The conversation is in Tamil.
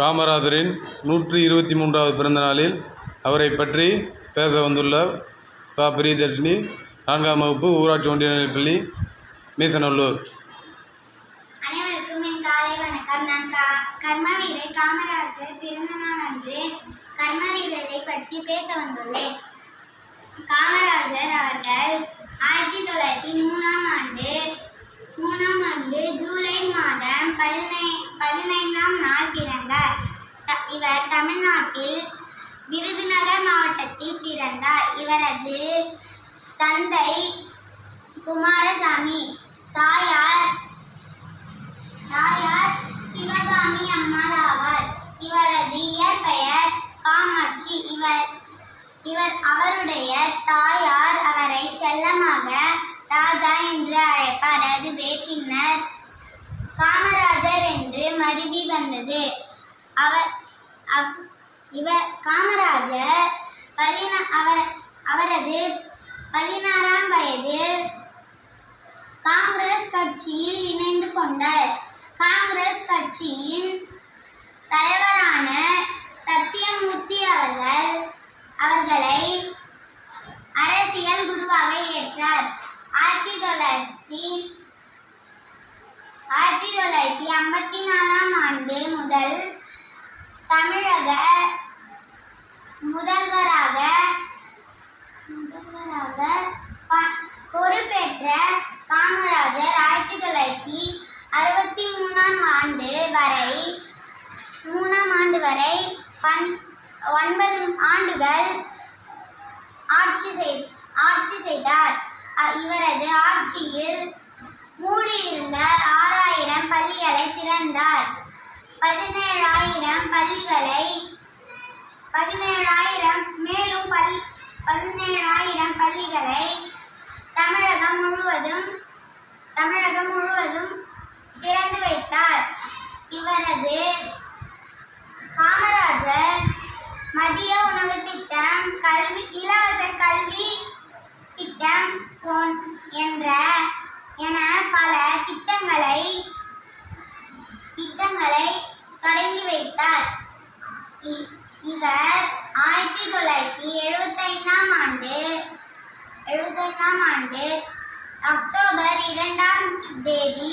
காமராஜரின் நூற்றி இருபத்தி மூன்றாவது பிறந்த நாளில் அவரை பற்றி பேச வந்துள்ள சா. பிரியதர்ஷினி நான்காம் வகுப்பு ஊராட்சி ஒன்றிய நிலைப்பள்ளி மீசநல்லூர். அனைவருக்கும் என் காலை வணக்கம். நான் கர்மவீரர் காமராஜர் பிறந்த நாள் அன்று கர்மவீரரை பற்றி பேச வந்துள்ளேன். காமராஜர் அவர்கள் ஆயிரத்தி தொள்ளாயிரத்தி மூணாம் ஆண்டு மூணாம் ஆண்டு ஜூலை மாதம் பதினை நாள் இவர் தமிழ்நாட்டில் விருதுநகர் மாவட்டத்தில் பிறந்தார். இவரது தந்தை குமாரசாமி தாயார் தாயார் சிவகாமி அம்மாள் ஆவார். இவரது இயற்பெயர் காமாட்சி. இவர் இவர் அவருடைய தாயார் அவரை செல்லமாக ராஜா என்று அழைப்பார். அதுவே பின்னர் காமராஜர் என்று மருவி வந்தது. அவர் இவர் காமராஜர் பதினா அவர் அவரது பதினாறாம் வயதில் காங்கிரஸ் கட்சியில் இணைந்து கொண்டார் காங்கிரஸ் கட்சியின் தலைவரான சத்தியமூர்த்தி அவர்கள் அவர்களை அரசியல் குருவாக ஏற்றார். ஆயிரத்தி தொள்ளாயிரத்தி ஆயிரத்தி தொள்ளாயிரத்தி ஐம்பத்தி நாலாம் ஆண்டு முதல் தமிழக முதல்வராக முதல்வராக ப- பொறுப்பேற்ற காமராஜர் ஆயிரத்தி தொள்ளாயிரத்தி அறுபத்தி மூணாம் ஆண்டு வரை மூணாம் ஆண்டு வரை பன் ஒன்பது ஆண்டுகள் ஆட்சி செய் ஆட்சி செய்தார். இவரது ஆட்சியில் மூடியிருந்த ஆறாயிரம் பள்ளிகளை திறந்தார். பதினேழாயிரம் பள்ளிகளை பதினேழாயிரம் மேலும் பல் பதினேழாயிரம் பள்ளிகளை தமிழகம் முழுவதும் தமிழகம் முழுவதும் திறந்து வைத்தார். இவரது தொடங்கி வைத்தார். இ- இவர் ஆயிரத்தி தொள்ளாயிரத்தி எழுபத்தைந்தாம் ஆண்டு எழுபத்தைந்தாம் ஆண்டு அக்டோபர் இரண்டாம் தேதி